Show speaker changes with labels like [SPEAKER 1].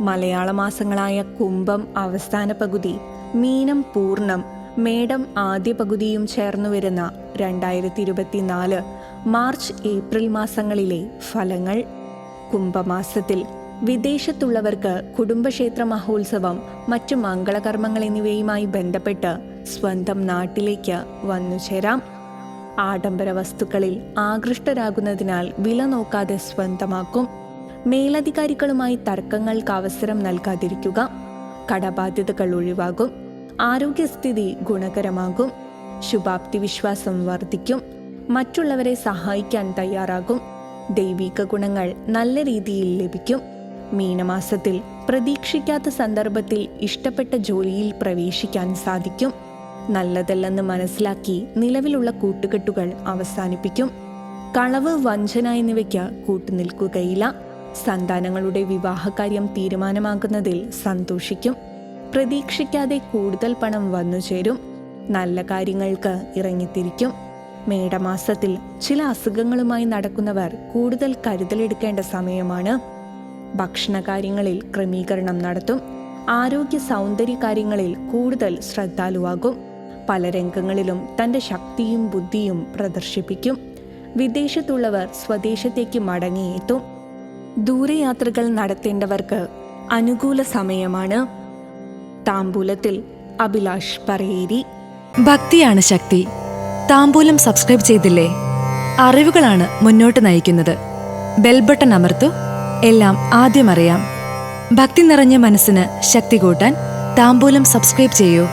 [SPEAKER 1] മലയാള മാസങ്ങളായ കുംഭം അവസാന പകുതി മീനം പൂർണം മേടം ആദ്യ പകുതിയും ചേർന്നു വരുന്ന രണ്ടായിരത്തി ഇരുപത്തിനാല് മാർച്ച് ഏപ്രിൽ മാസങ്ങളിലെ ഫലങ്ങൾ. കുംഭമാസത്തിൽ വിദേശത്തുള്ളവർക്ക് കുടുംബക്ഷേത്ര മഹോത്സവം മറ്റു മംഗളകർമ്മങ്ങൾ എന്നിവയുമായി ബന്ധപ്പെട്ട് സ്വന്തം നാട്ടിലേക്ക് വന്നുചേരാം ആഡംബര വസ്തുക്കളിൽ ആകൃഷ്ടരാകുന്നതിനാൽ വില നോക്കാതെ സ്വന്തമാക്കും. മേലധികാരികളുമായി തർക്കങ്ങൾക്ക് അവസരം നൽകാതിരിക്കുക. കടബാധ്യതകൾ ഒഴിവാകും. ആരോഗ്യസ്ഥിതി ഗുണകരമാകും. ശുഭാപ്തി വിശ്വാസം വർദ്ധിക്കും. മറ്റുള്ളവരെ സഹായിക്കാൻ തയ്യാറാകും. ദൈവിക ഗുണങ്ങൾ നല്ല രീതിയിൽ ലഭിക്കും. മീനമാസത്തിൽ പ്രതീക്ഷിക്കാത്ത സന്ദർഭത്തിൽ ഇഷ്ടപ്പെട്ട ജോലിയിൽ പ്രവേശിക്കാൻ സാധിക്കും. നല്ലതല്ലെന്ന് മനസ്സിലാക്കി നിലവിലുള്ള കൂട്ടുകെട്ടുകൾ അവസാനിപ്പിക്കും. കളവ് വഞ്ചന എന്നിവയ്ക്ക് കൂട്ടുനിൽക്കുകയില്ല. സന്താനങ്ങളുടെ വിവാഹകാര്യം തീരുമാനമാകുന്നതിൽ സന്തോഷിക്കും. പ്രതീക്ഷിക്കാതെ കൂടുതൽ പണം വന്നുചേരും നല്ല കാര്യങ്ങൾക്ക് ഇറങ്ങിത്തിരിക്കും. മേടമാസത്തിൽ ചില അസുഖങ്ങളുമായി നടക്കുന്നവർ കൂടുതൽ കരുതലെടുക്കേണ്ട സമയമാണ്. ഭക്ഷണകാര്യങ്ങളിൽ ക്രമീകരണം നടത്തും. ആരോഗ്യ സൗന്ദര്യ കാര്യങ്ങളിൽ കൂടുതൽ ശ്രദ്ധാലുവാകും. പല രംഗങ്ങളിലും തന്റെ ശക്തിയും ബുദ്ധിയും പ്രദർശിപ്പിക്കും. വിദേശത്തുള്ളവർ സ്വദേശത്തേക്ക് മടങ്ങിയെത്തും. ദൂരയാത്രകൾ നടത്തേണ്ടവർക്ക് അനുകൂല സമയമാണ്. താമ്പൂലത്തിൽ അഭിലാഷ് പറയേരി.
[SPEAKER 2] ഭക്തിയാണ് ശക്തി. താമ്പൂലം സബ്സ്ക്രൈബ് ചെയ്തില്ലേ? അറിവുകളാണ് മുന്നോട്ട് നയിക്കുന്നത്. ബെൽബട്ടൺ അമർത്തു. എല്ലാം ആദ്യം അറിയാം. ഭക്തി നിറഞ്ഞ മനസ്സിന് ശക്തി കൂട്ടാൻ താമ്പൂലം സബ്സ്ക്രൈബ് ചെയ്യൂ.